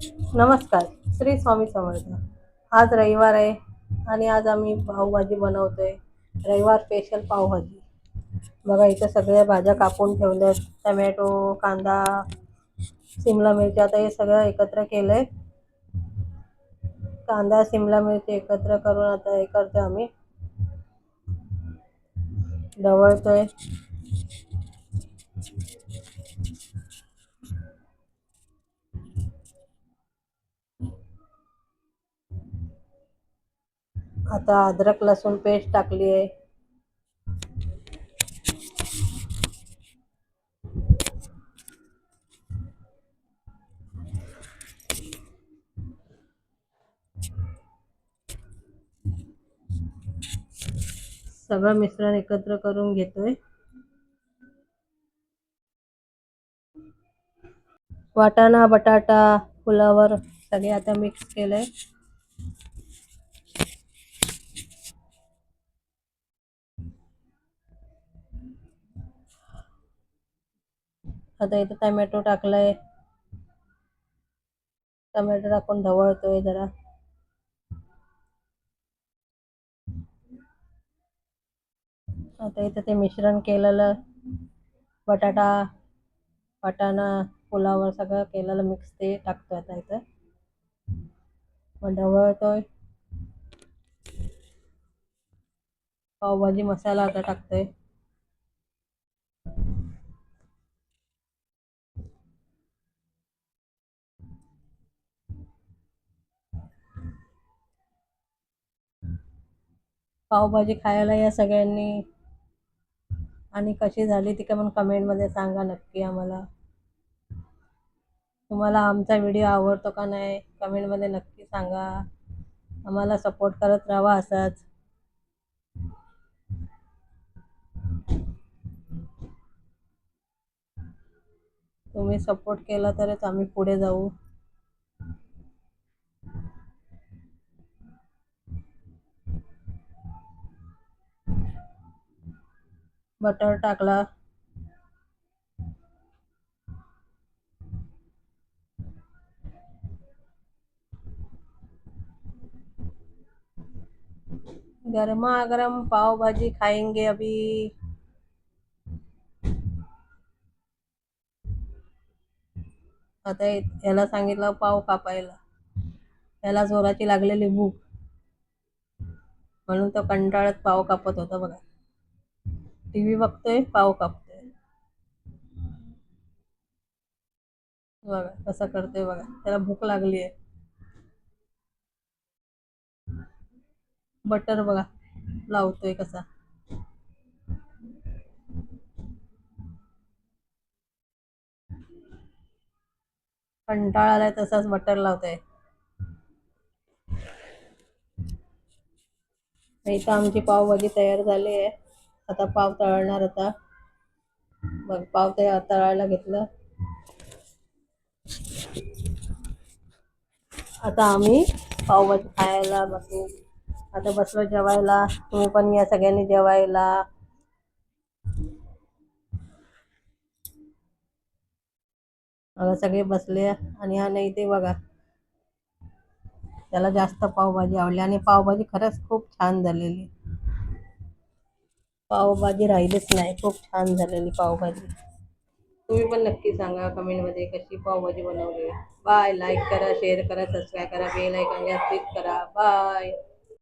नमस्कार श्री स्वामी समर्थ. आज रविवार आहे आणि आज आम्ही पावभाजी बनवतो आहे रविवार स्पेशल पावभाजी. बघा इथं सगळ्या भाज्या कापून ठेवल्यात. टमॅटो कांदा शिमला मिरची आता हे सगळं एकत्र केलं आहे कांदा शिमला मिरची एकत्र करून आता हे करतो आम्ही. ढवळतोय. आता अद्रक लसूण पेस्ट टाकली आहे. सगळं मिश्रण एकत्र करून घेतोय. वाटाणा बटाटा फुलावर सगळे आता मिक्स केलंय. आता इथं टमॅटो टाकलंय. टमॅटो टाकून ढवळतोय जरा. आता इथं ते मिश्रण केलेलं बटाटा वाटाणा फुलावर सगळं केलेलं मिक्स ते टाकतोय आता इथं. मग ढवळतोय. पावभाजी मसाला आता टाकतोय. पावभाजी खायला या सगळ्यांनी. आणि कशी झाली ती का कमेंटमध्ये सांगा नक्की आम्हाला. तुम्हाला आमचा व्हिडिओ आवडतो का नाही कमेंटमध्ये नक्की सांगा. आम्हाला सपोर्ट करत राहा असाच. तुम्ही सपोर्ट केला तरच आम्ही पुढे जाऊ. बटर टाकला. गरमा गरम पाव भाजी खाएंगे अभी. आता याला सांगितलं पाव कापायला. याला जोराची लागलेली भूक. म्हणून तो कंटाळत पाव कापत होता बघा. टी व्ही बघतोय पाव कापतोय. बघा कसं करतोय बघा. त्याला भूक लागली आहे बटर बघा लावतोय कसा. कंटाळा आलाय तसाच बटर लावतोय. इथं आमची पावभाजी तयार झाली आहे आता पाव तळणार आता. मग पाव ते तळायला घेतलं. आता आम्ही पावभाजी खायला बसू. आता बसलो जेवायला. तुम्ही पण या सगळ्यांनी जेवायला. बघा सगळे बसले आणि हा नाही ते बघा. त्याला जास्त पावभाजी आवडली आणि पावभाजी खरंच खूप छान झालेली. पावभाजी राहिलीच नाही. खूप छान झालेली पावभाजी. तुम्ही पण नक्की सांगा कमेंटमध्ये कशी पावभाजी बनवली. बाय लाईक करा शेअर करा सबस्क्राईब करा बेल ऐकून क्लिक करा. बाय